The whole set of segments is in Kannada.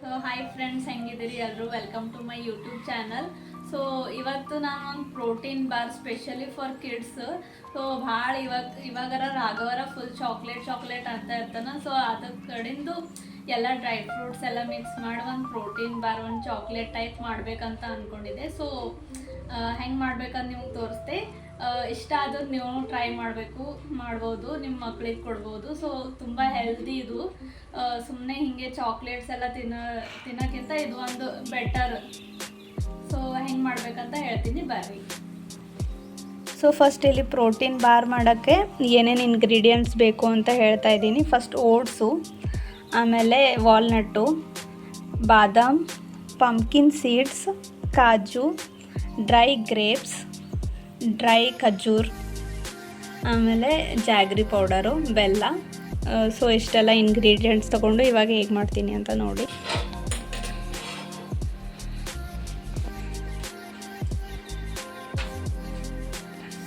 ಸೊ ಹಾಯ್ ಫ್ರೆಂಡ್ಸ್ ಹೆಂಗಿದ್ದೀರಿ? ಎಲ್ಲರೂ welcome to my YouTube channel so ಇವತ್ತು ನಾನು ಒಂದು protein bar specially for kids so ಭಾಳ ಇವತ್ತು ಇವಾಗರ ರಾಘವರ ಫುಲ್ ಚಾಕ್ಲೇಟ್ ಚಾಕ್ಲೇಟ್ ಅಂತ ಇರ್ತಾನೆ. ಸೊ ಅದ್ರ ಕಡಿಂದು ಎಲ್ಲ ಡ್ರೈ ಫ್ರೂಟ್ಸ್ ಎಲ್ಲ ಮಿಕ್ಸ್ ಮಾಡಿ ಒಂದು ಪ್ರೋಟೀನ್ ಬಾರ್ ಒಂದು ಚಾಕ್ಲೇಟ್ ಟೈಪ್ ಮಾಡಬೇಕಂತ ಅಂದ್ಕೊಂಡಿದ್ದೆ ಸೊ ಹೆಂಗೆ ಮಾಡ್ಬೇಕಂತ ನಿಮ್ಗೆ ತೋರಿಸ್ತೆ. ಇಷ್ಟ ಆದ್ರೆ ನೀವು ಟ್ರೈ ಮಾಡಬೇಕು, ಮಾಡ್ಬೋದು ನಿಮ್ಮ ಮಕ್ಳಿಗೆ ಕೊಡ್ಬೋದು. ಸೊ ತುಂಬ ಹೆಲ್ದಿ ಇದು. ಸುಮ್ಮನೆ ಹಿಂಗೆ ಚಾಕ್ಲೇಟ್ಸ್ ಎಲ್ಲ ತಿನ್ನ, ತಿನ್ನೋಕ್ಕಿಂತ ಇದು ಒಂದು ಬೆಟರ್ ಸೊ ಹೆಂಗೆ ಮಾಡ್ಬೇಕಂತ ಹೇಳ್ತೀನಿ, ಬರ್ರಿ. ಸೊ ಫಸ್ಟ್ ಇಲ್ಲಿ ಪ್ರೋಟೀನ್ ಬಾರ್ ಮಾಡೋಕ್ಕೆ ಏನೇನು ಇಂಗ್ರೀಡಿಯೆಂಟ್ಸ್ ಬೇಕು ಅಂತ ಹೇಳ್ತಾ ಇದ್ದೀನಿ. ಫಸ್ಟ್ ಓಟ್ಸು ಆಮೇಲೆ ವಾಲ್ನಟ್ಟು ಬಾದಾಮ್ ಪಂಪ್ಕಿನ್ ಸೀಡ್ಸ್ ಕಾಜು ಡ್ರೈ ಗ್ರೇಪ್ಸ್ ಡ್ರೈ ಖಜೂರ್, ಆಮೇಲೆ ಜಾಗ್ರಿ ಪೌಡರು, ಬೆಲ್ಲ ಸೊ ಇಷ್ಟೆಲ್ಲ ಇಂಗ್ರೀಡಿಯೆಂಟ್ಸ್ ತೊಗೊಂಡು ಇವಾಗ ಹೇಗೆ ಮಾಡ್ತೀನಿ ಅಂತ ನೋಡಿ.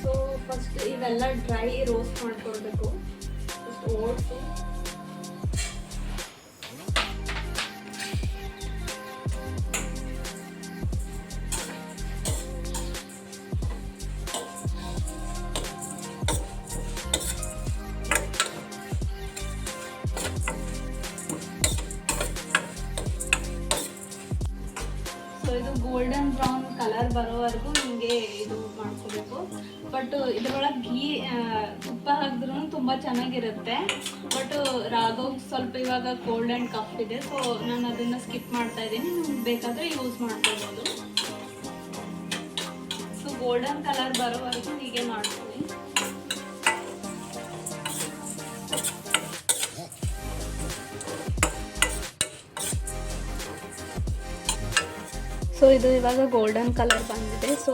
ಸೊ ಫಸ್ಟ್ ಇವೆಲ್ಲ ಡ್ರೈ ರೋಸ್ಟ್ ಮಾಡ್ಕೊಳ್ಬೇಕು. ಓಟ್ಸು ಗೋಲ್ಡನ್ ಬ್ರೌನ್ ಕಲರ್ ಬರೋವರೆಗೂ ಹಿಂಗೆ ಇದು ಮಾಡ್ಕೋಬೇಕು. ಬಟ್ ಇದರೊಳಗೆ ಘೀ ತುಪ್ಪ ಹಾಕಿದ್ರೂ ತುಂಬ ಚೆನ್ನಾಗಿರುತ್ತೆ. ಬಟ್ ರಾಗೋ ಸ್ವಲ್ಪ ಇವಾಗ ಕೋಲ್ಡ್ ಆ್ಯಂಡ್ ಕಫ್ ಇದೆ. ಸೊ ನಾನು ಅದನ್ನು ಸ್ಕಿಪ್ ಮಾಡ್ತಾ ಇದ್ದೀನಿ. ನಿಮ್ಗೆ ಬೇಕಾದರೆ ಯೂಸ್ ಮಾಡ್ಕೋಬೋದು. ಸೊ ಗೋಲ್ಡನ್ ಕಲರ್ ಬರೋವರೆಗೂ ಹೀಗೆ ಮಾಡ್ಕೊಳ್ಳಿ ಸೊ ಇದು ಇವಾಗ ಗೋಲ್ಡನ್ ಕಲರ್ ಬಂದಿದೆ. ಸೊ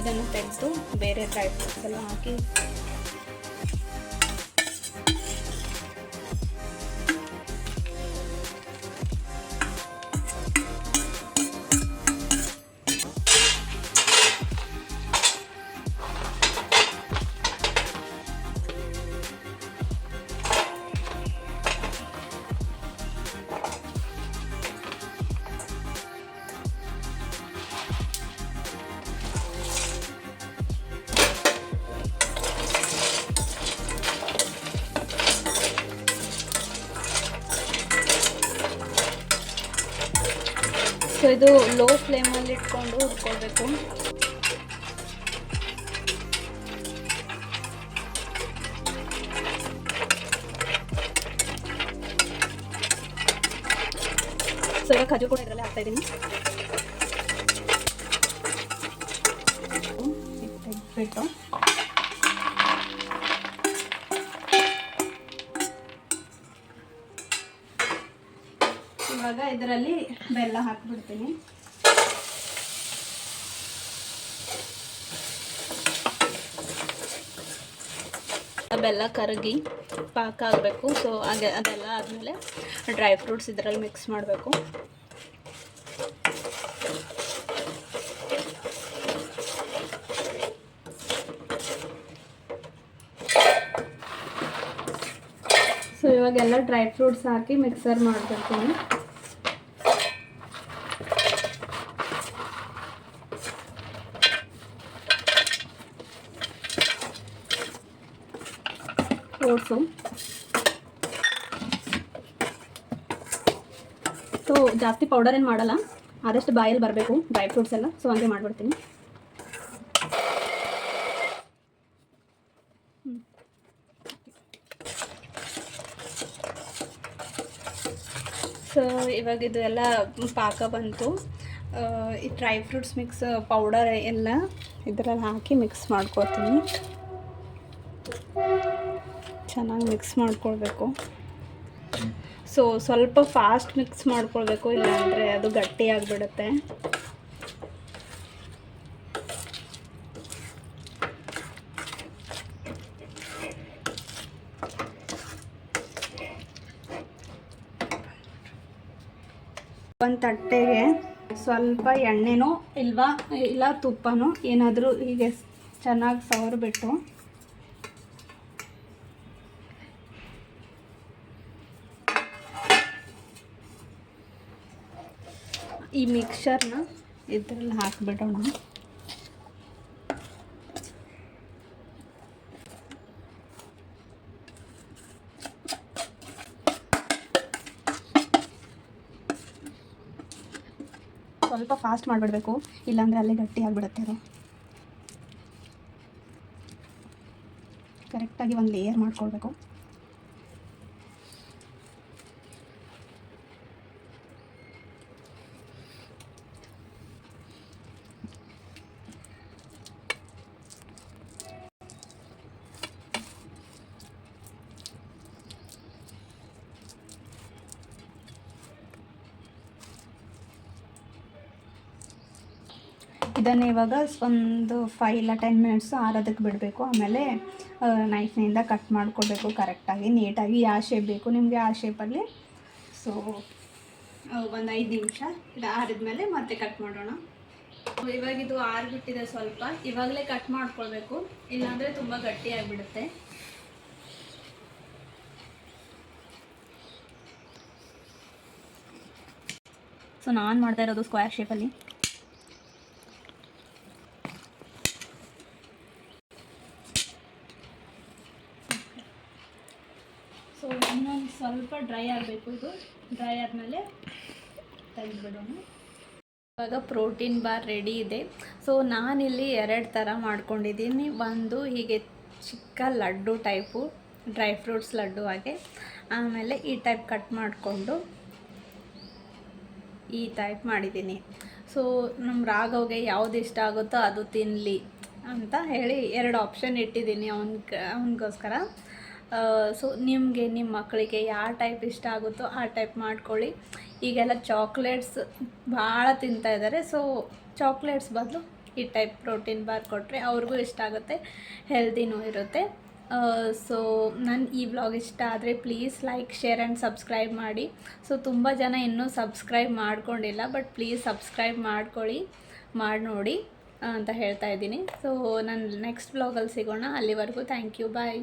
ಇದನ್ನು ತೆಗೆದು ಬೇರೆ ಡ್ರೈ ಫ್ರೂಟ್ಸ್ ಎಲ್ಲ ಹಾಕಿ ಸೊ ಇದು ಲೋ ಫ್ಲೇಮಲ್ಲಿ ಇಟ್ಕೊಂಡು ಹುರ್ಕೊಳ್ಬೇಕು ಸೊ ಇವಾಗ ಖಜೂರ್ ಕೂಡ ಇದರಲ್ಲಿ ಹಾಕ್ತಾ ಇದ್ದೀನಿ ತೆಗೆದ್ಬಿಟ್ಟು ಇವಾಗ ಇದರಲ್ಲಿ ಬೆಲ್ಲ ಹಾಕ್ಬಿಡ್ತೀನಿ. ಬೆಲ್ಲ ಕರಗಿ ಪಾಕ ಆಗಬೇಕು. ಸೊ ಹಾಗೆ ಅದೆಲ್ಲ ಆದಮೇಲೆ ಡ್ರೈ ಫ್ರೂಟ್ಸ್ ಇದರಲ್ಲಿ ಮಿಕ್ಸ್ ಮಾಡಬೇಕು ಸೊ ಇವಾಗೆಲ್ಲ ಡ್ರೈ ಫ್ರೂಟ್ಸ್ ಹಾಕಿ ಮಿಕ್ಸರ್ ಮಾಡ್ಬಿಡ್ತೀನಿ ಓಟ್ಸು ಸೊ ಜಾಸ್ತಿ ಪೌಡರ್ ಏನು ಮಾಡಲ್ಲ, ಆದಷ್ಟು ಬಾಯಲ್ಲಿ ಬರಬೇಕು ಡ್ರೈ ಫ್ರೂಟ್ಸ್ ಎಲ್ಲ. ಸೊ ಹಂಗೆ ಮಾಡಿಬಿಡ್ತೀನಿ. ಸೊ ಇವಾಗ ಇದು ಎಲ್ಲ ಪಾಕ ಬಂತು. ಈ ಡ್ರೈ ಫ್ರೂಟ್ಸ್ ಮಿಕ್ಸ್ ಪೌಡರ್ ಎಲ್ಲ ಇದರಲ್ಲಿ ಹಾಕಿ ಮಿಕ್ಸ್ ಮಾಡ್ಕೊತೀನಿ. ಚೆನ್ನಾಗಿ ಮಿಕ್ಸ್ ಮಾಡ್ಕೊಳ್ಬೇಕು. ಸೊ ಸ್ವಲ್ಪ ಫಾಸ್ಟ್ ಮಿಕ್ಸ್ ಮಾಡ್ಕೊಳ್ಬೇಕು, ಇಲ್ಲಾಂದರೆ ಅದು ಗಟ್ಟಿ ಆಗಿಬಿಡುತ್ತೆ. ಒಂದು ತಟ್ಟೆಗೆ ಸ್ವಲ್ಪ ಎಣ್ಣೆನೋ ಇಲ್ವಾ, ಇಲ್ಲ ತುಪ್ಪನೋ ಏನಾದರೂ ಹೀಗೆ ಚೆನ್ನಾಗಿ ಸವರ್ಬಿಟ್ಟು. ಈ ಮಿಕ್ಸರ್ನ ಇದ್ರಲ್ಲಿ ಹಾಕಿಬಿಡೋಣ. ಸ್ವಲ್ಪ ಫಾಸ್ಟ್ ಮಾಡಿಬಿಡ್ಬೇಕು. ಇಲ್ಲಾಂದರೆ ಅಲ್ಲೇ ಗಟ್ಟಿ ಆಗಿಬಿಡುತ್ತೆ ಅದು. ಕರೆಕ್ಟಾಗಿ ಒಂದು ಲೇಯರ್ ಮಾಡ್ಕೊಳ್ಬೇಕು. ಇದನ್ನು ಇವಾಗ. ಒಂದು ಫೈವ್ ಇಲ್ಲ ಟೆನ್ ಮಿನಿಟ್ಸು ಆರೋದಕ್ಕೆ ಬಿಡಬೇಕು. ಆಮೇಲೆ ನೈಫ್ನಿಂದ ಕಟ್ ಮಾಡ್ಕೊಳ್ಬೇಕು ಕರೆಕ್ಟಾಗಿ ನೀಟಾಗಿ ಯಾವ ಶೇಪ್ ಬೇಕು. ನಿಮಗೆ ಆ ಶೇಪಲ್ಲಿ ಸೊ ಒಂದು ಐದು ನಿಮಿಷ ಇದು ಆರಿದ್ಮೇಲೆ ಮತ್ತೆ ಕಟ್ ಮಾಡೋಣ. ಇವಾಗ ಇದು ಆರಿಬಿಟ್ಟಿದೆ ಸ್ವಲ್ಪ. ಇವಾಗಲೇ ಕಟ್ ಮಾಡ್ಕೊಳ್ಬೇಕು. ಇಲ್ಲಾಂದರೆ ತುಂಬ ಗಟ್ಟಿ ಆಗಿಬಿಡುತ್ತೆ. ಸೊ ನಾನು ಮಾಡ್ತಾ ಇರೋದು ಸ್ಕ್ವೇರ್ ಶೇಪಲ್ಲಿ ಸೊ ಇನ್ನೊಂದು ಸ್ವಲ್ಪ ಡ್ರೈ ಆಗಬೇಕು ಇದು. ಡ್ರೈ ಆದಮೇಲೆ ತೆಗೆದುಬಿಡೋಣ. ಇವಾಗ ಪ್ರೋಟೀನ್ ಬಾರ್ ರೆಡಿ ಇದೆ. ಸೊ ನಾನಿಲ್ಲಿ ಎರಡು ಥರ ಮಾಡ್ಕೊಂಡಿದ್ದೀನಿ. ಒಂದು ಹೀಗೆ ಚಿಕ್ಕ ಲಡ್ಡು ಟೈಪು ಡ್ರೈ ಫ್ರೂಟ್ಸ್ ಲಡ್ಡು ಹಾಗೆ. ಆಮೇಲೆ ಈ ಟೈಪ್ ಕಟ್ ಮಾಡಿಕೊಂಡು ಈ ಟೈಪ್ ಮಾಡಿದ್ದೀನಿ. ಸೊ ನಮ್ಮ ರಾಘವ್ಗೆ ಯಾವ್ದು ಇಷ್ಟ ಆಗುತ್ತೋ ಅದು ತಿನ್ನಲಿ ಅಂತ ಹೇಳಿ ಎರಡು ಆಪ್ಷನ್ ಇಟ್ಟಿದ್ದೀನಿ ಅವನಿಗೆ ಅವನಿಗೋಸ್ಕರ. ಸೊ ನಿಮಗೆ ನಿಮ್ಮ ಮಕ್ಕಳಿಗೆ ಯಾವ ಟೈಪ್ ಇಷ್ಟ ಆಗುತ್ತೋ ಆ ಟೈಪ್ ಮಾಡ್ಕೊಳ್ಳಿ. ಈಗೆಲ್ಲ ಚಾಕ್ಲೇಟ್ಸ್ ಭಾಳ ತಿಂತಾ ಇದ್ದಾರೆ ಸೊ ಚಾಕ್ಲೇಟ್ಸ್ ಬದಲು ಈ ಟೈಪ್ ಪ್ರೋಟೀನ್ ಬಾರ್ ಕೊಟ್ಟರೆ ಅವ್ರಿಗೂ ಇಷ್ಟ ಆಗುತ್ತೆ ಹೆಲ್ದಿನೂ ಇರುತ್ತೆ. ಸೊ ನನ್ನ ಈ ವ್ಲಾಗ್ ಇಷ್ಟ ಆದರೆ please like share and subscribe ಮಾಡಿ. ಸೊ ತುಂಬ ಜನ ಇನ್ನೂ ಸಬ್ಸ್ಕ್ರೈಬ್ ಮಾಡ್ಕೊಂಡಿಲ್ಲ ಬಟ್ ಪ್ಲೀಸ್ ಸಬ್ಸ್ಕ್ರೈಬ್ ಮಾಡ್ಕೊಳ್ಳಿ, ಮಾಡಿ ನೋಡಿ ಅಂತ ಹೇಳ್ತಾ ಇದ್ದೀನಿ. ಸೊ ನಾನು ನೆಕ್ಸ್ಟ್ ವ್ಲಾಗಲ್ಲಿ ಸಿಗೋಣ. ಅಲ್ಲಿವರೆಗೂ ಥ್ಯಾಂಕ್ ಯು ಬಾಯ್